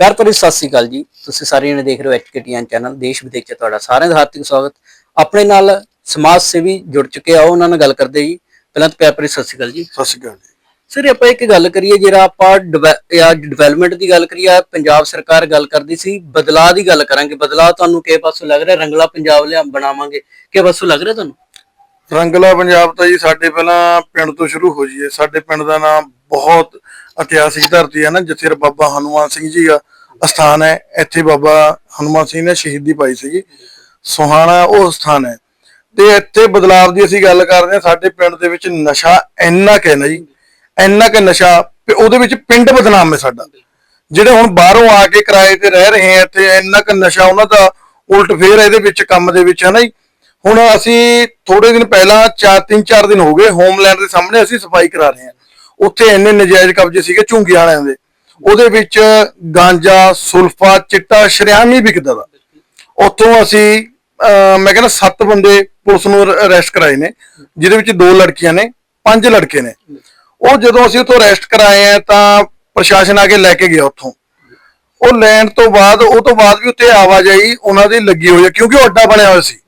ਪਿਆਰ ਭਰੀ ਸਤਿ ਸ੍ਰੀ ਅਕਾਲ ਜੀ। ਤੁਸੀਂ ਸਾਰੇ ਜਣੇ ਦੇਖ ਰਹੇ ਹੋ ਐਚਕੇਟੀਐਨ ਚੈਨਲ ਦੇਸ਼ ਵਿਦੇਸ਼ ਚ ਤੁਹਾਡਾ ਸਾਰਿਆਂ ਦਾ ਹਾਰਦਿਕ ਸਵਾਗਤ। ਆਪਣੇ ਨਾਲ ਸਮਾਜ ਸੇਵੀ ਜੁੜ ਚੁੱਕੇ ਆ ਉਹਨਾਂ ਨਾਲ ਗੱਲ ਕਰਦੇ ਜੀ। ਪਹਿਲਾਂ ਤਾਂ ਪਿਆਰ ਭਰੀ ਸਤਿ ਸ੍ਰੀ ਅਕਾਲ ਜੀ। ਸਤਿ ਸ਼੍ਰੀ ਅਕਾਲ ਜੀ। ਸਰ ਆਪਾਂ ਇੱਕ ਗੱਲ ਕਰੀਏ ਜਿਹੜਾ ਆਪਾਂ ਡਿਵੈਲਪਮੈਂਟ ਦੀ ਗੱਲ ਕਰੀਏ ਪੰਜਾਬ ਸਰਕਾਰ ਗੱਲ ਕਰਦੀ ਸੀ ਬਦਲਾਅ ਦੀ ਗੱਲ ਕਰਾਂਗੇ। ਬਦਲਾਅ ਤੁਹਾਨੂੰ ਕਿਹ ਪਾਸੋਂ ਲੱਗ ਰਿਹਾ? ਰੰਗਲਾ ਪੰਜਾਬ ਲਿਆ ਬਣਾਵਾਂਗੇ। ਕਿਹ ਪਾਸੋਂ ਲੱਗ ਰਿਹਾ ਤੁਹਾਨੂੰ? ਰੰਗਲਾ ਪੰਜਾਬ ਤਾਂ ਜੀ ਸਾਡੇ ਪਹਿਲਾਂ ਪਿੰਡ ਤੋਂ ਸ਼ੁਰੂ ਹੋ ਜੀਏ ਸਾਡੇ ਪਿੰਡ ਦਾ ਨਾਮ ਬਹੁਤ ਇਤਿਹਾਸਿਕ ਧਰਤੀ ਹੈ ਨਾ, ਜਿੱਥੇ ਬਾਬਾ ਹਨੂਮਾਨ ਸਿੰਘ ਜੀ ਦਾ ਅਸਥਾਨ ਹੈ, ਇੱਥੇ ਬਾਬਾ ਹਨੂਮਾਨ ਸਿੰਘ ਨੇ ਸ਼ਹੀਦੀ ਪਾਈ ਸੀਗੀ। ਸੁਹਾਣਾ ਉਹ ਸਥਾਨ ਹੈ। ਤੇ ਇੱਥੇ ਬਦਲਾਵ ਦੀ ਅਸੀਂ ਗੱਲ ਕਰਦੇ ਹਾਂ, ਸਾਡੇ ਪਿੰਡ ਦੇ ਵਿੱਚ ਨਸ਼ਾ ਇੰਨਾ ਕੁ ਨਾ ਜੀ, ਇੰਨਾ ਕੁ ਨਸ਼ਾ, ਤੇ ਉਹਦੇ ਵਿੱਚ ਪਿੰਡ ਬਦਨਾਮ ਹੈ ਸਾਡਾ। ਜਿਹੜੇ ਹੁਣ ਬਾਹਰੋਂ ਆ ਕੇ ਕਿਰਾਏ ਤੇ ਰਹਿ ਰਹੇ ਆ, ਇੱਥੇ ਇੰਨਾ ਕੁ ਨਸ਼ਾ ਉਹਨਾਂ ਦਾ ਉਲਟ ਫੇਰ ਇਹਦੇ ਵਿੱਚ ਕੰਮ ਦੇ ਵਿੱਚ ਹੈ ਨਾ ਜੀ। ਹੁਣ ਅਸੀਂ ਥੋੜੇ ਦਿਨ ਪਹਿਲਾਂ ਚਾਰ, ਤਿੰਨ, ਚਾਰ ਦਿਨ ਹੋ ਗਏ, ਹੋਮਲੈਂਡ ਦੇ ਸਾਹਮਣੇ ਅਸੀਂ ਸਫ਼ਾਈ ਕਰਾ ਰਹੇ ਹਾਂ। ਉੱਥੇ ਇੰਨੇ ਨਜਾਇਜ਼ ਕਬਜ਼ੇ ਸੀਗੇ ਝੁੰਗੀ ਵਾਲਿਆਂ ਦੇ। ਉਹਦੇ ਵਿੱਚ ਗਾਂਜਾ, ਸੁਲਫਾ, ਚਿੱਟਾ, ਸ਼ਰਿਆਮ ਹੀ ਵਿਕਦਾ ਦਾ ਉੱਥੋਂ ਅਸੀਂ ਮੈਂ ਕਹਿੰਦਾ ਸੱਤ ਬੰਦੇ ਪੁਲਿਸ ਨੂੰ ਅਰੈਸਟ ਕਰਾਏ ਨੇ, ਜਿਹਦੇ ਵਿੱਚ ਦੋ ਲੜਕੀਆਂ ਨੇ, ਪੰਜ ਲੜਕੇ ਨੇ। ਉਹ ਜਦੋਂ ਅਸੀਂ ਉੱਥੋਂ ਅਰੈਸਟ ਕਰਾਏ ਆ ਤਾਂ ਪ੍ਰਸ਼ਾਸਨ ਆ ਕੇ ਲੈ ਕੇ ਗਿਆ ਉੱਥੋਂ। ਉਹ ਲੈਣ ਤੋਂ ਬਾਅਦ, ਉਹ ਤੋਂ ਬਾਅਦ ਵੀ ਉੱਥੇ ਆਵਾਜਾਈ ਉਹਨਾਂ ਦੀ ਲੱਗੀ ਹੋਈ ਹੈ ਕਿਉਂਕਿ ਉਹ ਅੱਡਾ ਬਣਿਆ ਹੋਇਆ ਸੀ।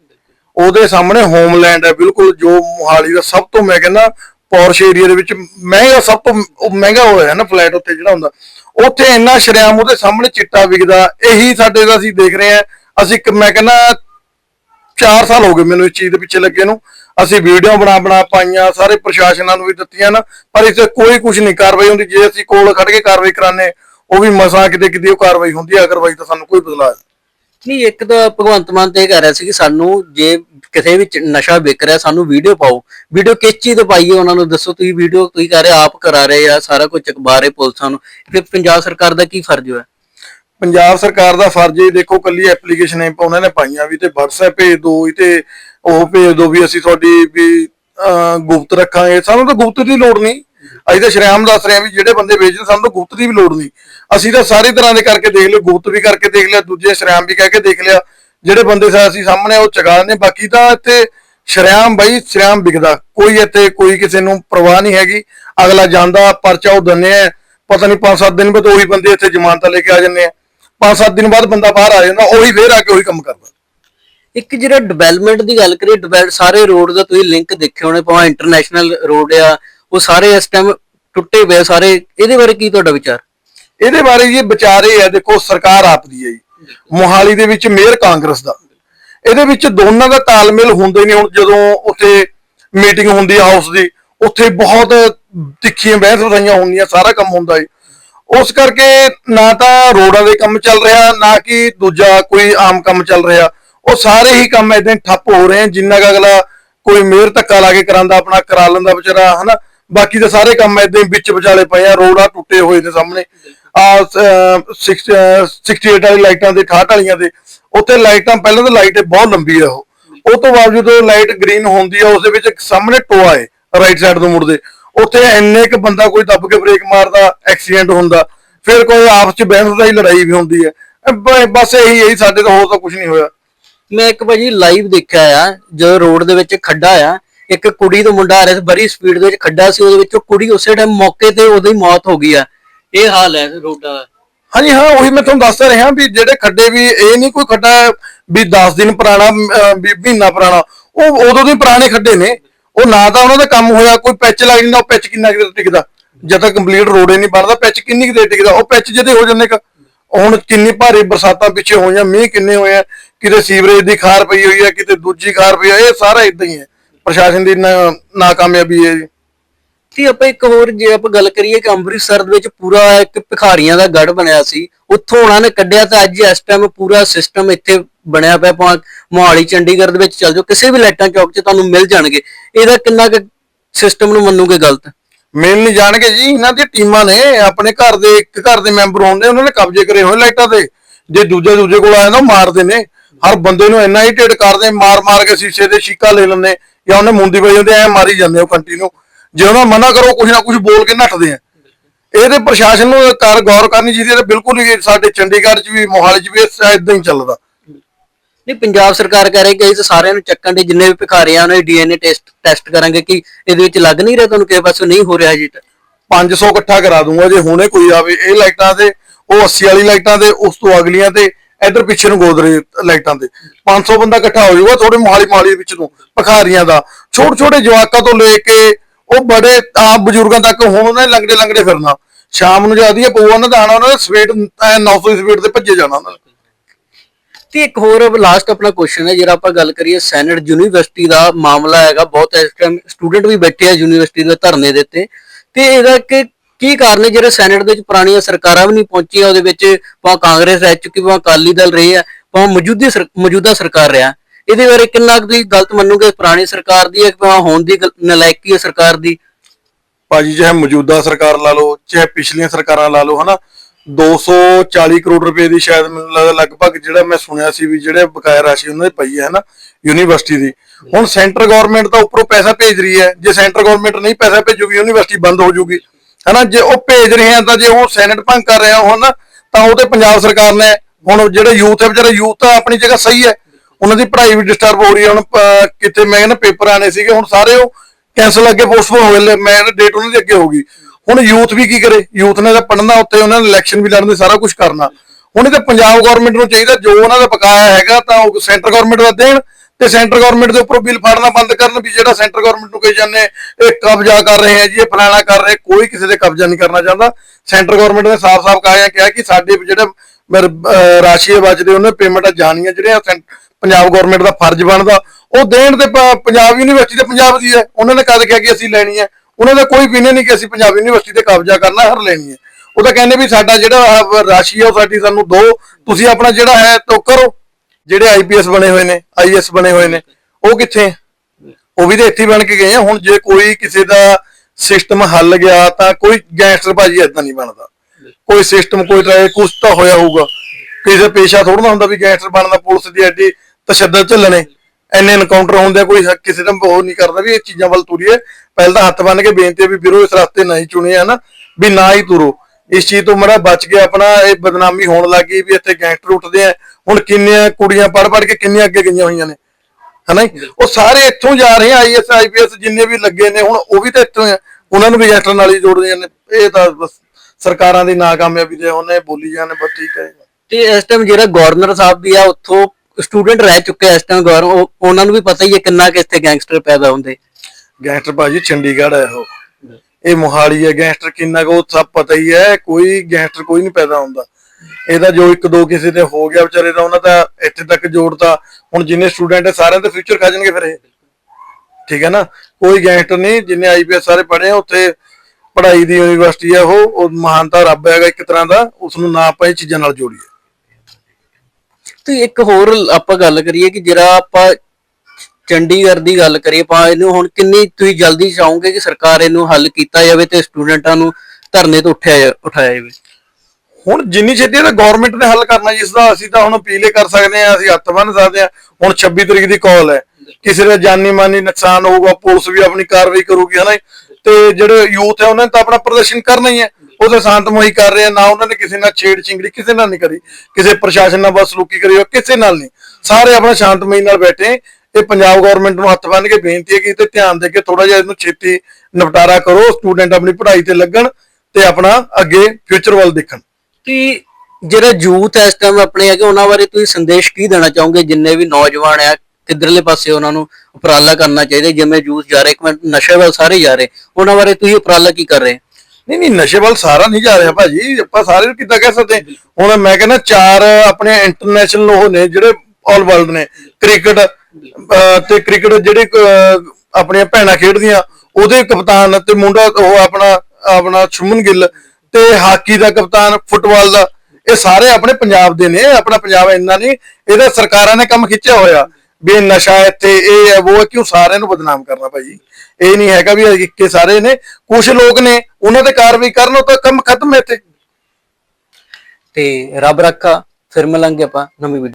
ਉਹਦੇ ਸਾਹਮਣੇ ਹੋਮਲੈਂਡ ਹੈ ਬਿਲਕੁਲ ਜੋ ਮੁਹਾਲੀ ਦਾ ਸਭ ਤੋਂ ਮੈਂ ਕਹਿੰਦਾ ਪੌਰਸ਼ ਏਰੀਆ ਦੇ ਵਿੱਚ ਮਹਿੰਗਾ ਸਭ ਤੋਂ ਉਹ ਮਹਿੰਗਾ ਹੋਇਆ ਨਾ ਫਲੈਟ ਉੱਤੇ ਜਿਹੜਾ ਹੁੰਦਾ। ਉੱਥੇ ਇੰਨਾ ਸ਼ਰਿਆਮ ਉਹਦੇ ਸਾਹਮਣੇ ਚਿੱਟਾ ਵਿਕਦਾ, ਇਹੀ ਸਾਡੇ ਦਾ ਅਸੀਂ ਦੇਖ ਰਹੇ ਹਾਂ। ਅਸੀਂ ਮੈਂ ਕਹਿੰਦਾ 4 ਸਾਲ ਹੋ ਗਏ ਮੈਨੂੰ ਇਸ ਚੀਜ਼ ਦੇ ਪਿੱਛੇ ਲੱਗੇ ਨੂੰ। ਅਸੀਂ ਵੀਡੀਓ ਬਣਾ ਬਣਾ ਪਾਈਆਂ, ਸਾਰੇ ਪ੍ਰਸ਼ਾਸਨਾਂ ਨੂੰ ਵੀ ਦਿੱਤੀਆਂ ਨਾ, ਪਰ ਇਸ ਤੇ ਕੋਈ ਕੁਝ ਨਹੀਂ, ਕਾਰਵਾਈ ਹੁੰਦੀ। ਜੇ ਅਸੀਂ ਕੋਲ ਖੜ ਕੇ ਕਾਰਵਾਈ ਕਰਾਨੇ ਉਹ ਵੀ ਮਸਾ ਕਿਤੇ ਕਿਤੇ ਉਹ ਕਾਰਵਾਈ ਹੁੰਦੀ ਹੈ ਅਗਰਵਾਈਜ਼ ਤਾਂ ਸਾਨੂੰ ਕੋਈ ਬਦਲਾਅ ਨਹੀਂ ਇੱਕ ਤਾਂ ਭਗਵੰਤ ਮਾਨ ਤੇ ਇਹ ਕਹਿ ਰਿਹਾ ਸੀ ਕਿ ਸਾਨੂੰ ਜੇ ਕਿਸੇ ਵਿੱਚ ਨਸ਼ਾ ਵਿਕ ਰਿਹਾ ਸਾਨੂੰ ਵੀਡੀਓ ਪਾਓ। ਵੀਡੀਓ ਕਿਸ ਚੀਜ਼ ਤੋਂ ਪਾਈਏ ਉਹਨਾਂ ਨੂੰ ਦੱਸੋ। ਤੁਸੀਂ ਵੀਡੀਓ ਤੁਸੀਂ ਕਹਿ ਰਹੇ ਆਪ ਕਰਾ ਰਹੇ ਆ ਸਾਰਾ ਕੁਝ ਅਖਬਾਰੇ ਪੁਲਿਸਾਂ ਨੂੰ ਫਿਰ ਪੰਜਾਬ ਸਰਕਾਰ ਦਾ ਕੀ ਫਰਜ਼ ਹੋਇਆ? ਪੰਜਾਬ ਸਰਕਾਰ ਦਾ ਫਰਜ਼ ਇਹ ਦੇਖੋ ਕੱਲੀ ਐਪਲੀਕੇਸ਼ਨ ਇਹ ਉਹਨਾਂ ਨੇ ਪਾਈਆਂ ਵੀ ਤੇ WhatsApp ਭੇਜ ਦੋ ਤੇ ਉਹ ਭੇਜ ਦੋ ਵੀ ਅਸੀਂ ਤੁਹਾਡੀ ਵੀ ਅਹ, ਗੁਪਤ ਰੱਖਾਂਗੇ। ਸਾਨੂੰ ਤਾਂ ਗੁਪਤ ਦੀ ਲੋੜ ਨਹੀਂ। ਅਸੀਂ ਤਾਂ ਸ਼ਰਿਆਮ ਦੱਸ ਰਹੇ ਹਾਂ ਵੀ ਜਿਹੜੇ ਬੰਦੇ ਵੇਚਦੇ ਸਾਨੂੰ ਤਾਂ ਗੁਪਤ ਦੀ ਵੀ ਲੋੜ ਨਹੀਂ। ਅਸੀਂ ਤਾਂ ਸਾਰੀ ਤਰ੍ਹਾਂ ਦੇ ਕਰਕੇ ਦੇਖ ਲਿਆ, ਗੁਪਤ ਵੀ ਕਰਕੇ ਦੇਖ ਲਿਆ, ਦੂਜੇ ਸ਼ਰਿਆਮ ਵੀ ਕਹਿ ਕੇ ਦੇਖ ਲਿਆ। ਜਿਹੜੇ ਬੰਦੇ ਸਾ ਅਸੀਂ ਸਾਹਮਣੇ ਉਹ ਚਗਾ ਨੇ ਬਾਕੀ ਤਾਂ ਇੱਥੇ ਸ਼ਰਿਆਮ ਬਈ, ਸ਼ਰਿਆਮ ਵਿਕਦਾ। ਕੋਈ ਇੱਥੇ, ਕੋਈ ਕਿਸੇ ਨੂੰ ਪਰਵਾਹ ਨਹੀਂ ਹੈਗੀ। ਅਗਲਾ ਜਾਂਦਾ, ਪਰਚਾ ਉਹ ਦੰਨੇ ਆ। ਪਤਾ ਨਹੀਂ 5-7 ਦਿਨ ਬਾਅਦ ਉਹੀ ਬੰਦੇ ਇੱਥੇ ਜ਼ਮਾਨਤਾਂ ਲੈ ਕੇ ਆ ਜਾਂਦੇ ਆ। 5-7 ਦਿਨ ਬਾਅਦ ਬੰਦਾ ਬਾਹਰ ਆ ਜਾਂਦਾ, ਉਹੀ ਫੇਰ ਆ ਕੇ ਉਹੀ ਕੰਮ ਕਰਦਾ। ਇੱਕ ਜਿਹੜਾ ਡਿਵੈਲਪਮੈਂਟ ਦੀ ਗੱਲ ਕਰੀਏ ਸਾਰੇ ਰੋਡ ਦਾ ਤੁਸੀਂ ਲਿੰਕ ਦੇਖੇ ਹੋਣੇ, ਭਾਵੇਂ ਇੰਟਰਨੈਸ਼ਨਲ ਰੋਡ ਆ ਉਹ ਸਾਰੇ ਇਸ ਟਾਈਮ ਟੁੱਟੇ ਆ ਸਾਰੇ। ਇਹਦੇ ਬਾਰੇ ਕੀ ਤੁਹਾਡਾ ਵਿਚਾਰ? ਇਹਦੇ ਬਾਰੇ ਜੀ ਵਿਚਾਰੇ ਆ ਦੇਖੋ ਸਰਕਾਰ ਆਪ ਦੀ ਹੈ ਜੀ। ਮੋਹਾਲੀ ਦੇ ਵਿੱਚ ਮੇਅਰ ਕਾਂਗਰਸ ਦਾ। ਇਹਦੇ ਵਿੱਚ ਦੋਨਾਂ ਦਾ ਤਾਲਮੇਲ ਹੁੰਦੇ ਨਹੀਂ ਹੁਣ ਜਦੋਂ ਉੱਥੇ ਮੀਟਿੰਗ ਹੁੰਦੀ ਹੈ ਹਾਊਸ ਦੀ ਉੱਥੇ ਬਹੁਤ ਤਿੱਖੀਆਂ ਬਹਿਸ ਬਸਾਈਆਂ ਹੁੰਦੀਆਂ ਸਾਰਾ ਕੰਮ ਹੁੰਦਾ ਹੈ ਉਸ ਕਰਕੇ ਨਾ ਤਾਂ ਰੋਡਾਂ ਦੇ ਕੰਮ ਚੱਲ ਰਿਹਾ ਨਾ ਕਿ ਦੂਜਾ ਕੋਈ ਆਮ ਕੰਮ ਚੱਲ ਰਿਹਾ। ਉਹ ਸਾਰੇ ਹੀ ਕੰਮ ਇਦਾਂ ਠੱਪ ਹੋ ਰਹੇ ਜਿੰਨਾ ਕੁ ਅਗਲਾ ਕੋਈ ਮੇਅਰ ਧੱਕਾ ਲਾ ਕੇ ਕਰਾਂਦਾ ਆਪਣਾ ਕਰਾ ਲੈਂਦਾ ਵਿਚਾਰਾ ਹਨਾ? ਬਾਕੀ ਦੇ ਸਾਰੇ ਕੰਮ ਇਦਾਂ ਹੀ ਵਿੱਚ ਵਿਚਾਲੇ ਪਏ ਆ ਰੋਡ ਆ ਟੁੱਟੇ ਹੋਏ ਨੇ ਸਾਹਮਣੇ। ਆ 68 ਵਾਲੀ ਲਾਈਟਾਂ ਦੇ 68 ਵਾਲੀਆਂ ਦੇ, ਉੱਥੇ ਲਾਈਟਾਂ, ਪਹਿਲਾਂ ਤਾਂ ਲਾਈਟ ਬਹੁਤ ਲੰਬੀ ਆ ਉਹ। ਉਹ ਤੋਂ ਬਾਅਦ ਜਦੋਂ ਲਾਈਟ ਗ੍ਰੀਨ ਹੁੰਦੀ ਆ, ਉਸ ਦੇ ਵਿੱਚ ਇੱਕ ਸਾਹਮਣੇ ਟੋਆ ਹੈ ਰਾਈਟ ਸਾਈਡ ਤੋਂ ਮੁੜਦੇ। ਉੱਥੇ ਇੰਨੇ ਕ ਬੰਦਾ ਕੋਈ ਦੱਬ ਕੇ ਬ੍ਰੇਕ ਮਾਰਦਾ ਐਕਸੀਡੈਂਟ ਹੁੰਦਾ, ਫਿਰ ਕੋਈ ਆਪਸ ਚ ਬਹਿਸ ਦਾ ਹੀ ਲੜਾਈ ਵੀ ਹੁੰਦੀ ਹੈ ਬਸ ਇਹੀ ਇਹੀ ਸਾਡੇ ਤੋਂ ਹੋਰ ਤਾਂ ਕੁਝ ਨਹੀਂ ਹੋਇਆ। ਮੈਂ ਇੱਕ ਭਾਜੀ ਲਾਈਵ ਦੇਖਿਆ ਆ, ਜਦੋਂ ਰੋਡ ਦੇ ਵਿੱਚ ਖੱਡਾ ਆ ਇੱਕ ਕੁੜੀ ਤੋਂ ਮੁੰਡਾ ਆ ਰਿਹਾ ਸੀ, ਬੜੀ ਸਪੀਡ ਦੇ ਵਿੱਚ ਖੱਡਾ ਸੀ, ਉਹਦੇ ਵਿੱਚ ਕੁੜੀ ਉਸੇ ਟਾਈਮ ਮੌਕੇ ਤੇ ਉਹਦੀ ਮੌਤ ਹੋ ਗਈ ਆ। ਇਹ ਹਾਲ ਹੈ ਰੋਡਾਂ। ਦਾ ਹਾਂਜੀ, ਹਾਂ, ਉਹੀ ਮੈਂ ਤੁਹਾਨੂੰ ਦੱਸਦਾ ਰਿਹਾ ਵੀ ਜਿਹੜੇ ਖੱਡੇ ਵੀ, ਇਹ ਨਹੀਂ ਕੋਈ ਖੱਡਾ ਵੀ 10 ਦਿਨ ਪੁਰਾਣਾ ਵੀ ਮਹੀਨਾ ਪੁਰਾਣਾ, ਉਹ ਉਦੋਂ ਦੇ ਪੁਰਾਣੇ ਖੱਡੇ ਨੇ। ਉਹ ਨਾ ਤਾਂ ਉਹਨਾਂ ਦਾ ਕੰਮ ਹੋਇਆ, ਕੋਈ ਪੈਚ ਲੱਗ ਜਾਂਦਾ ਉਹ ਪੈਚ ਕਿੰਨਾ ਕਿਤੇ ਟਿਕਦਾ? ਜਦ ਤੱਕ ਕੰਪਲੀਟ ਰੋਡ ਹੀ ਨਹੀਂ ਬਣਦਾ ਪੈਚ ਕਿੰਨੀ ਕਿਤੇ ਟਿਕਦਾ? ਉਹ ਪੈਚ ਜਿਹਦੇ ਹੋ ਜਾਂਦੇ ਹੁਣ ਕਿੰਨੀ ਭਾਰੀ ਬਰਸਾਤਾਂ ਪਿੱਛੇ ਹੋਈਆਂ, ਮੀਂਹ ਕਿੰਨੇ ਹੋਏ ਆ, ਕਿਤੇ ਸੀਵਰੇਜ ਦੀ ਖਾਰ ਪਈ ਹੋਈ ਹੈ ਕਿਤੇ ਦੂਜੀ ਖਾਰ ਪਈ ਹੈ ਇਹ ਸਾਰਾ ਇਦਾਂ ਹੀ ਹੈ। ਪ੍ਰਸ਼ਾਸਨ ਦੀ ਨਾ- ਨਾਕਾਮਯਾਬੀ ਹੈ ਜੀ। ਤੇ ਆਪਾਂ ਇੱਕ ਹੋਰ ਜੇ ਆਪਾਂ ਗੱਲ ਕਰੀਏ ਕਿ ਅੰਮ੍ਰਿਤਸਰ ਦੇ ਵਿੱਚ ਪੂਰਾ ਇੱਕ ਭਿਖਾਰੀਆਂ ਦਾ ਗੜ ਬਣਿਆ ਸੀ ਉੱਥੋਂ ਉਹਨਾਂ ਨੇ ਕੱਢਿਆ ਤਾਂ ਅੱਜ ਇਸ ਟਾਈਮ ਪੂਰਾ ਸਿਸਟਮ ਇੱਥੇ ਬਣਿਆ ਪਿਆ ਭਾਵੇਂ ਮੋਹਾਲੀ ਚੰਡੀਗੜ੍ਹ ਦੇ ਵਿੱਚ ਚੱਲ ਜਾਓ ਕਿਸੇ ਵੀ ਲਾਈਟਾਂ ਚੌਕ 'ਚ ਤੁਹਾਨੂੰ ਮਿਲ ਜਾਣਗੇ। ਇਹਦਾ ਕਿੰਨਾ ਕੁ ਸਿਸਟਮ ਨੂੰ ਮੰਨੂਗੇ ਗਲਤ? ਮਿਲ ਨਹੀਂ ਜਾਣਗੇ ਜੀ ਇਹਨਾਂ ਦੀਆਂ ਟੀਮਾਂ ਨੇ ਆਪਣੇ ਘਰ ਦੇ ਇੱਕ ਘਰ ਦੇ ਮੈਂਬਰ ਹੁੰਦੇ ਉਹਨਾਂ ਨੇ ਕਬਜ਼ੇ ਕਰੇ ਹੋਏ ਲਾਈਟਾਂ ਤੇ। ਜੇ ਦੂਜੇ ਦੂਜੇ ਕੋਲ ਆ ਜਾਂਦਾ ਉਹ ਮਾਰਦੇ ਨੇ। ਹਰ ਬੰਦੇ ਨੂੰ ਇੰਨਾ ਹੀ ਢਿੱਡ ਕਰਦੇ ਮਾਰ ਮਾਰ ਕੇ ਸ਼ੀਸ਼ੇ ਦੇ ਸ਼ੀਕਾ ਲੈ ਲੈਂਦੇ। ਜਾਂ ਉਹਨੇ ਮੁੰਦੀ ਵਜ ਜਾਂਦੇ ਐ ਮਾਰੀ ਜਾਂਦੇ ਉਹ ਕੰਟੀਨਿਊ ਜੇ ਉਹਨਾਂ ਮਨਾ ਕਰੋ ਕੁਝ ਨਾ ਕੁਝ ਬੋਲ ਕੇ ਨੱਠਦੇ ਆ। ਇਹਦੇ ਪ੍ਰਸ਼ਾਸਨ ਨੂੰ ਕਰ ਗੌਰ ਕਰਨੀ ਚਾਹੀਦੀ ਹੈ ਬਿਲਕੁਲ ਹੀ ਸਾਡੇ ਚੰਡੀਗੜ੍ਹ 'ਚ ਵੀ ਮੋਹਾਲੀ 'ਚ ਵੀ ਇਦਾਂ ਹੀ ਚੱਲਦਾ। ਨਹੀਂ ਪੰਜਾਬ ਸਰਕਾਰ ਕਹਿ ਰਹੀ ਕਿ ਇਸ ਸਾਰਿਆਂ ਨੂੰ ਚੱਕਣ ਦੇ ਜਿੰਨੇ ਵੀ ਭਿਖਾਰੀ ਆ ਉਹਨਾਂ ਦੀ ਡੀਐਨਏ ਟੈਸਟ ਟੈਸਟ ਕਰਾਂਗੇ ਕਿ ਇਹਦੇ ਵਿੱਚ ਲੱਗ ਨਹੀਂ ਰਿਹਾ ਤੁਹਾਨੂੰ ਕਿਸੇ ਪਾਸੋਂ ਨਹੀਂ ਹੋ ਰਿਹਾ ਜੀ 500 ਇਕੱਠਾ ਕਰਾ ਦੂੰਗਾ ਜੇ ਹੁਣੇ ਕੋਈ ਆਵੇ ਇਹ ਲਾਈਟਾਂ ਤੇ ਉਹ 80 ਵਾਲੀ ਲਾਈਟਾਂ ਤੇ ਉਸ ਤੋਂ ਅਗਲੀਆਂ ਤੇ ਇਧਰ ਪਿੱਛੇ ਨੂੰ ਗੋਦਰੇ ਲਾਈਟਾਂ ਤੇ। 500 ਬੰਦਾ ਇਕੱਠਾ ਹੋ ਜਾਊਗਾ ਥੋੜੇ ਮੋਹਾਲੀ ਮੋਹਾਲੀ ਵਿੱਚ ਨੂੰ, ਭਖਾਰੀਆਂ ਦਾ। ਛੋਟੇ ਛੋਟੇ ਜਵਾਕਾਂ ਤੋਂ ਲੈ ਕੇ ਉਹ ਬੜੇ ਆਪ ਬਜ਼ੁਰਗਾਂ ਤੱਕ ਹੁਣ ਉਹਨਾਂ ਨੇ ਲੰਗੜੇ ਲੰਗੜੇ ਫਿਰਨਾ। ਸ਼ਾਮ ਨੂੰ ਜਦ ਇਹ ਪਊ ਉਹਨਾਂ ਦਾ ਆਣਾ, ਉਹਨਾਂ ਨੇ ਸਪੀਡ 900 ਸਪੀਡ ਤੇ ਭੱਜੇ ਜਾਣਾ ਉਹਨਾਂ ਨੇ। ਤੇ ਇੱਕ ਹੋਰ ਲਾਸਟ ਆਪਣਾ ਕੁਐਸਚਨ ਹੈ, ਜਿਹੜਾ ਆਪਾਂ ਗੱਲ ਕਰੀਏ ਸੈਨੇਟ ਯੂਨੀਵਰਸਿਟੀ ਦਾ ਮਾਮਲਾ ਹੈਗਾ। ਬਹੁਤ ਇਸ ਟਾਈਮ ਸਟੂਡੈਂਟ ਵੀ ਬੈਠੇ ਆ ਯੂਨੀਵਰਸਿਟੀ ਦੇ ਧਰਨੇ ਦੇ ਉੱਤੇ। ਤੇ ਇਹਦਾ ਕਿ ਕੀ ਕਾਰਨ ਹੈ ਜਿਹੜੇ ਸੈਨੇਟ ਦੇ ਵਿੱਚ ਪੁਰਾਣੀਆਂ ਸਰਕਾਰਾਂ ਵੀ ਨਹੀਂ ਪਹੁੰਚੀਆਂ, ਉਹਦੇ ਵਿੱਚ ਭਾਵੇਂ ਕਾਂਗਰਸ ਰਹਿ ਚੁੱਕੀ, ਭਾਵੇਂ ਅਕਾਲੀ ਦਲ ਰਹੀ ਆ ਭਾਵੇਂ ਮੌਜੂਦੀ ਮੌਜੂਦਾ ਸਰਕਾਰ ਰਿਹਾ। ਇਹਦੇ ਬਾਰੇ ਕਿੰਨਾ ਤੁਸੀਂ ਗਲਤ ਮੰਨੋਗੇ ਪੁਰਾਣੀ ਸਰਕਾਰ ਦੀ ਹੈ ਕਿ ਭਾਵੇਂ ਦੀ ਨਲਾਇਕੀ ਹੈ ਸਰਕਾਰ ਦੀ? ਭਾਜੀ, ਚਾਹੇ ਮੌਜੂਦਾ ਸਰਕਾਰ ਲਾ ਲਓ, ਚਾਹੇ ਪਿਛਲੀਆਂ ਸਰਕਾਰਾਂ ਲਾ ਲਓ, ਹਨਾ? 240 ਕਰੋੜ ਰੁਪਏ ਦੀ ਸ਼ਾਇਦ ਮੈਨੂੰ ਲੱਗਦਾ ਲਗਭਗ ਜਿਹੜਾ ਮੈਂ ਸੁਣਿਆ ਸੀ ਵੀ ਜਿਹੜੇ ਬਕਾਇਆ ਰਾਸ਼ੀ ਉਹਨਾਂ ਦੀ ਪਈ ਹੈ, ਹਨਾ? ਯੂਨੀਵਰਸਿਟੀ ਦੀ। ਹੁਣ ਸੈਂਟਰ ਗਵਰਨਮੈਂਟ ਤਾਂ ਉੱਪਰੋਂ ਪੈਸਾ ਭੇਜ ਰਹੀ ਹੈ। ਜੇ ਸੈਂਟਰ ਗਵਰਨਮੈਂਟ ਨਹੀਂ ਪੈਸਾ ਭੇਜੂਗੀ, ਯੂਨੀਵਰਸਿਟੀ ਬੰਦ ਹੋ ਜਾਊਗੀ ਹਨਾ, ਜੇ ਉਹ ਭੇਜ ਰਹੇ ਆ ਤਾਂ ਜੇ ਉਹ ਸੈਨੇਟ ਭੰਗ ਕਰ ਰਿਹਾ ਹੁਣ, ਤਾਂ ਉਹ ਤੇ ਪੰਜਾਬ ਸਰਕਾਰ ਨੇ ਹੁਣ ਜਿਹੜਾ ਯੂਥ ਹੈ, ਵਿਚਾਰਾ ਯੂਥ ਆਪਣੀ ਜਗ੍ਹਾ ਸਹੀ ਹੈ। ਉਹਨਾਂ ਦੀ ਪੜ੍ਹਾਈ ਵੀ ਡਿਸਟਰਬ ਹੋ ਰਹੀ ਹੈ। ਹੁਣ ਕਿਤੇ ਮੈਂ ਕਹਿੰਦਾ ਪੇਪਰ ਆਣੇ ਸੀਗੇ, ਹੁਣ ਸਾਰੇ ਉਹ ਕੈਂਸਲ ਅੱਗੇ ਪੋਸਟਪੋਨ ਹੋ ਗਏ। ਮੈਂ ਡੇਟ ਉਹਨਾਂ ਦੀ ਅੱਗੇ ਹੋ ਗਈ। ਹੁਣ ਯੂਥ ਵੀ ਕੀ ਕਰੇ? ਯੂਥ ਨੇ ਤਾਂ ਪੜ੍ਹਨਾ ਉੱਤੇ, ਉਹਨਾਂ ਨੇ ਇਲੈਕਸ਼ਨ ਵੀ ਲੜਨੇ ਸਾਰਾ ਕੁਝ ਕਰਨਾ। ਹੁਣ ਇਹ ਤਾਂ ਪੰਜਾਬ ਗਵਰਨਮੈਂਟ ਨੂੰ ਚਾਹੀਦਾ, ਜੋ ਉਹਨਾਂ ਦਾ ਬਕਾਇਆ ਹੈਗਾ, ਤਾਂ ਉਹ ਸੈਂਟਰ ਗਵਰਨਮੈਂਟ ਦਾ ਦੇਣ ਤੇ ਸੈਂਟਰ ਗਵਰਨਮੈਂਟ ਦੇ ਉੱਪਰੋਂ ਬਿੱਲ ਫਾੜਨਾ ਬੰਦ ਕਰਨ ਵੀ ਜਿਹੜਾ ਸੈਂਟਰ ਗਵਰਨਮੈਂਟ ਨੂੰ ਕਹੀ ਜਾਂਦੇ ਇਹ ਕਬਜ਼ਾ ਕਰ ਰਹੇ ਹੈ ਜੀ, ਇਹ ਫਲਾਣਾ ਕਰ ਰਹੇ ਕੋਈ ਕਿਸੇ ਦੇ ਕਬਜ਼ਾ ਨਹੀਂ ਕਰਨਾ ਚਾਹੁੰਦਾ। ਸੈਂਟਰ ਗਵਰਨਮੈਂਟ ਨੇ ਸਾਫ਼-ਸਾਫ਼ ਕਹਾ ਕਿਹਾ ਕਿ ਸਾਡੇ ਜਿਹੜੇ ਮਰ- ਅਹ, ਰਾਸ਼ੀ ਬਚਦੇ, ਉਹਨੇ ਪੇਮੈਂਟਾਂ ਜਾਣੀਆਂ ਜਿਹੜੀਆਂ ਸੈਂ- ਪੰਜਾਬ ਗਵਰਨਮੈਂਟ ਦਾ ਫਰਜ਼ ਬਣਦਾ। ਉਹ ਦੇਣ ਤੇ ਪੰਜਾਬ ਯੂਨੀਵਰਸਿਟੀ ਤੇ ਪੰਜਾਬ ਦੀ ਹੈ। ਉਹਨਾਂ ਨੇ ਕਦ ਕਿਹਾ ਕਿ ਅਸੀਂ ਲੈਣੀ ਹੈ? ਉਹਨਾਂ ਦਾ ਕੋਈ opinion ਨਹੀਂ ਕਿ ਅਸੀਂ ਪੰਜਾਬ ਯੂਨੀਵਰਸਿਟੀ ਤੇ ਕਬਜ਼ਾ ਕਰਨਾ, ਹਰ ਲੈਣੀ ਹੈ। ਉਹ ਤਾਂ ਕਹਿੰਦੇ ਵੀ ਸਾਡਾ ਜਿਹੜਾ ਰਾਸ਼ੀ ਹੈ ਉਹ ਸਾਡੀ ਸਾਨੂੰ ਦੋ, ਤੁਸੀਂ ਆਪਣਾ ਜਿਹੜਾ ਹੈ ਤੋ ਕਰੋ। ਜਿਹੜੇ ਆਈਪੀਐਸ ਬਣੇ ਹੋਏ ਨੇ, ਆਈਐਸ ਬਣੇ ਹੋਏ ਨੇ, ਉਹ ਕਿੱਥੇ ਹੈ? ਉਹ ਵੀ ਤਾਂ ਇੱਥੇ ਬਣ ਕੇ ਗਏ ਆ। ਹੁਣ ਜੇ ਕੋਈ ਕਿਸੇ ਦਾ ਸਿਸਟਮ ਹੱਲ ਗਿਆ ਤਾਂ ਕੋਈ ਗੈਂਗਸਟਰ ਭਾਜੀ ਏਦਾਂ ਨਹੀਂ ਬਣਦਾ। ਕੋਈ ਸਿਸਟਮ ਕੋਈ ਟਰਾਈ ਕੁਛ ਤਾਂ ਹੋਇਆ ਹੋਊਗਾ। ਕਿਸੇ ਪੇਸ਼ਾ ਥੋੜਾ ਹੁੰਦਾ ਵੀ ਗੈਂਗਸਟਰ ਬਣਦਾ ਪੁਲਿਸ ਦੀ ਐਡੀ ਤਸ਼ੱਦਦ ਝੱਲਣੇ। ਐਨੇ ਐਨਕਾਊਂਟਰ ਹੁੰਦੇ ਕੋਈ ਕਿਸੇ ਦਾ ਉਹ ਨਹੀਂ ਕਰਦਾ ਵੀ ਇਹ ਚੀਜ਼ਾਂ ਵੱਲ ਤੁਰੀਏ। ਪਹਿਲਾਂ ਤਾਂ ਹੱਥ ਬੰਨ ਕੇ ਬੇਨਤੀ ਵੀ ਵੀਰੋ, ਇਸ ਰਸਤੇ ਨਹੀਂ ਚੁਣੇ ਆ ਨਾ, ਵੀ ਨਾ ਹੀ ਤੁਰੋ। ਇਸ ਚੀਜ਼ ਤੋਂ ਮੜਾ ਬਚ ਕੇ ਆਪਣਾ ਇਹ ਬਦਨਾਮੀ ਹੋਣ ਲੱਗੀ ਵੀ ਇੱਥੇ ਗੈਂਗਸਟਰ ਉੱਠਦੇ ਆ। ਹੁਣ ਕਿੰਨੀਆਂ ਕੁੜੀਆਂ ਪੜ ਪੜ ਕੇ ਕਿੰਨੀਆਂ ਅੱਗੇ ਗਈਆਂ ਹੋਈਆਂ ਨੇ ਹਨਾ? ਉਹ ਸਾਰੇ ਇੱਥੋਂ ਜਾ ਰਹੇ ਆ ਆਈਐਸ ਆਈਪੀਐਸ ਜਿੰਨੇ ਵੀ ਲੱਗੇ ਨੇ ਹੁਣ ਉਹ ਵੀ ਤਾਂ ਇੱਥੋਂ ਆ। ਉਹਨਾਂ ਨੂੰ ਵੀ ਗੈਂਗਸਟਰ ਨਾਲ ਹੀ ਜੋੜਦੇ ਨੇ। ਇਹ ਤਾਂ ਬਸ ਸਰਕਾਰਾਂ ਦੀ ਨਾਕਾਮਯਾਬੀ ਦੇ ਉਹਨੇ ਬੋਲੀ ਜਾਂਦੇ ਬਸ ਠੀਕ ਹੈ। ਤੇ ਇਸ ਟਾਈਮ ਜਿਹੜਾ ਗਵਰਨਰ ਸਾਹਿਬ ਵੀ ਆ ਉੱਥੋਂ ਸਟੂਡੈਂਟ ਰਹਿ ਚੁੱਕੇ ਇਸ ਟਾਈਮ ਗਵਰਨਰ ਉਹਨਾਂ ਨੂੰ ਵੀ ਪਤਾ ਹੀ ਹੈ ਕਿੰਨਾ ਕਿ ਇੱਥੇ ਗੈਂਗਸਟਰ ਪੈਦਾ ਹੁੰਦੇ। ਗੈਂਗਸਟਰ ਭਾਜੀ ਚੰਡੀਗੜ੍ਹ ਹੈ ਉਹ। ਇਹ ਮੋਹਾਲੀ ਹੈ ਗੈਂਗਸਟਰ ਕਿੰਨਾ ਕੁ ਸਭ ਪਤਾ ਹੀ ਹੈ ਕੋਈ ਗੈਂਗਸਟਰ ਕੋਈ ਨਹੀਂ ਪੈਦਾ ਹੁੰਦਾ। ਇਹਦਾ ਜੋ ਇੱਕ ਦੋ ਕਿਸੇ ਤੇ ਹੋ ਗਿਆ ਵਿਚਾਰੇ ਦਾ, ਉਹਨਾਂ ਦਾ ਇੱਥੇ ਤੱਕ ਜੋੜਤਾ। ਹੁਣ ਜਿੰਨੇ ਸਟੂਡੈਂਟ ਹੈ ਸਾਰਿਆਂ ਦੇ ਫਿਊਚਰ ਖਾ ਜਾਣਗੇ ਫਿਰ ਇਹ। ਠੀਕ ਹੈ ਨਾ? ਕੋਈ ਗੈਂਗਸਟਰ ਨਹੀਂ, ਜਿੰਨੇ ਆਈਪੀਐਸ ਸਾਰੇ ਪੜ੍ਹੇ ਉੱਥੇ ਪੜ੍ਹਾਈ ਦੀ ਯੂਨੀਵਰਸਿਟੀ ਹੈ ਉਹ ਉਹ ਮਹਾਨਤਾ ਰੱਬ ਹੈਗਾ ਇੱਕ ਤਰ੍ਹਾਂ ਦਾ ਉਸ ਨੂੰ ਨਾ ਆਪਾਂ ਇਹ ਚੀਜ਼ਾਂ ਨਾਲ ਜੋੜੀਏ। ਤੇ ਇੱਕ ਹੋਰ ਆਪਾਂ ਗੱਲ ਕਰੀਏ ਕਿ ਜਿਹੜਾ ਆਪਾਂ ਚੰਡੀਗੜ੍ਹ ਦੀ ਗੱਲ ਕਰੀਏ, ਆਪਾਂ ਇਹਨੂੰ ਹੁਣ ਕਿੰਨੀ ਤੁਸੀਂ ਜਲਦੀ ਚਾਹੋਗੇ ਕਿ ਸਰਕਾਰ ਇਹਨੂੰ ਹੱਲ ਕੀਤਾ ਜਾਵੇ ਤੇ ਸਟੂਡੈਂਟਾਂ ਨੂੰ ਧਰਨੇ ਤੋਂ ਉੱਠਿਆ ਜਾ- ਉਠਾਇਆ ਜਾਵੇ? ਹੁਣ ਜਿੰਨੀ ਛੇਤੀ ਇਹਦਾ ਗਵਰਨਮੈਂਟ ਨੇ ਹੱਲ ਕਰਨਾ ਜਿਸ ਦਾ ਅਸੀਂ ਤਾਂ ਹੁਣ ਅਪੀਲੇ ਕਰ ਸਕਦੇ ਹਾਂ ਅਸੀਂ ਹੱਥ ਬੰਨ ਸਕਦੇ ਹਾਂ। ਹੁਣ 26 ਤਰੀਕ ਦੀ ਕਾਲ ਹੈ। ਕਿਸੇ ਦਾ ਜਾਨੀ ਮਾਨੀ ਨੁਕਸਾਨ ਹੋਊਗਾ ਪੁਲਿਸ ਵੀ ਆਪਣੀ ਕਾਰਵਾਈ ਕਰੂਗੀ ਹਨਾ ਤੇ ਜਿਹੜੇ ਯੂਥ ਹੈ ਉਹਨਾਂ ਨੇ ਤਾਂ ਆਪਣਾ ਪ੍ਰਦਰਸ਼ਨ ਕਰਨਾ ਹੀ ਹੈ। ਉਹ ਤਾਂ ਸ਼ਾਂਤਮਈ ਕਰ ਰਹੇ ਆ ਨਾ ਉਹਨਾਂ ਨੇ ਕਿਸੇ ਨਾਲ ਛੇੜ ਛਿੰਗੜੀ ਕਿਸੇ ਨਾਲ ਨਹੀਂ ਕਰੀ। ਕਿਸੇ ਪ੍ਰਸ਼ਾਸਨ ਨਾਲ ਬਸ ਸਲੂਕੀ ਕਰੀ ਹੋਈ, ਕਿਸੇ ਨਾਲ ਨਹੀਂ। ਸਾਰੇ ਆਪਣਾ ਸ਼ਾਂਤਮਈ ਨਾਲ ਬੈਠੇ ਇਹ ਪੰਜਾਬ ਗਵਰਨਮੈਂਟ ਨੂੰ ਹੱਥ ਬੰਨ ਕੇ ਬੇਨਤੀ ਹੈ ਕਿ ਇਹ ਤੇ ਧਿਆਨ ਦੇ ਕੇ ਥੋੜਾ ਜਿਹਾ ਇਹਨੂੰ ਛੇਤੀ ਨਿਪਟਾਰਾ ਕਰੋ ਸਟੂਡੈਂਟ ਆਪਣੀ ਪੜ੍ਹਾਈ ਤੇ ਲੱਗਣ ਤੇ ਆਪਣਾ ਅੱਗੇ ਫਿਊਚਰ ਵੱਲ ਦੇਖਣ। ਕਿ ਜਿਹੜਾ ਯੂਥ ਇਸ ਟਾਈਮ ਆਪਣੇ ਹੈਗੇ, ਉਹਨਾਂ ਬਾਰੇ ਤੁਸੀਂ ਸੰਦੇਸ਼ ਕੀ ਦੇਣਾ ਚਾਹੋਗੇ? ਜਿੰਨੇ ਵੀ ਨੌਜਵਾਨ ਆ ਕਿੱਧਰਲੇ ਪਾਸੇ ਉਹਨਾਂ ਨੂੰ ਉਪਰਾਲਾ ਕਰਨਾ ਚਾਹੀਦਾ? ਜਿਵੇਂ ਯੂਥ ਜਾ ਰਹੇ, ਇੱਕ ਮਿੰਟ, ਨਸ਼ੇ ਵੱਲ ਸਾਰੇ ਜਾ ਰਹੇ। ਉਹਨਾਂ ਬਾਰੇ ਤੁਸੀਂ ਉਪਰਾਲਾ ਕੀ ਕਰ ਰਹੇ? ਨਹੀਂ ਨਹੀਂ, ਨਸ਼ੇ ਵੱਲ ਸਾਰਾ ਨਹੀਂ ਜਾ ਰਿਹਾ ਭਾਜੀ। ਆਪਾਂ ਸਾਰੇ ਨੂੰ ਕਿੱਦਾਂ ਕਹਿ ਸਕਦੇ? ਹੁਣ ਮੈਂ ਕਹਿੰਦਾ, ਚਾਰ ਆਪਣੇ ਇੰਟਰਨੈਸ਼ਨਲ ਉਹ ਨੇ, ਜਿਹੜੇ ਆਲ ਵਰਲਡ ਨੇ, ਕ੍ਰਿਕਟ ਤੇ ਕ੍ਰਿਕਟ ਜਿਹੜੇ ਆਪਣੀਆਂ ਭੈਣਾਂ ਖੇਡਦੀਆਂ, ਉਹਦੇ ਕਪਤਾਨ ਤੇ ਮੁੰਡਾ, ਉਹ ਆਪਣਾ ਆਪਣਾ ਸ਼ੁਮਨ ਗਿੱਲ ਤੇ ਹਾਕੀ ਦਾ ਕਪਤਾਨ, ਫੁੱਟਬਾਲ ਦਾ, ਇਹ ਸਾਰੇ ਆਪਣੇ ਪੰਜਾਬ ਦੇ ਨੇ, ਆਪਣਾ ਪੰਜਾਬ ਇੰਨਾ ਨਹੀਂ, ਇਹਦਾ ਸਰਕਾਰਾਂ ਨੇ ਕੰਮ ਖਿੱਚਿਆ ਹੋਇਆ। ਵੀ ਇਹ ਨਸ਼ਾ ਇੱਥੇ, ਇਹ ਹੈ, ਉਹ ਹੈ, ਕਿਉਂ ਸਾਰਿਆਂ ਨੂੰ ਬਦਨਾਮ ਕਰਨਾ ਭਾਈ ਇਹ ਨਹੀਂ ਹੈਗਾ ਵੀ ਇੱਕੇ ਸਾਰੇ ਨੇ ਕੁਝ ਲੋਕ ਨੇ, ਉਹਨਾਂ ਤੇ ਕਾਰਵਾਈ ਕਰਨ ਉਹ ਤਾਂ ਕੰਮ ਖਤਮ ਹੈ ਇੱਥੇ। ਤੇ ਰੱਬ ਰੱਖਾ, ਫਿਰ ਮਿਲਾਂਗੇ ਆਪਾਂ ਨਵੀਂ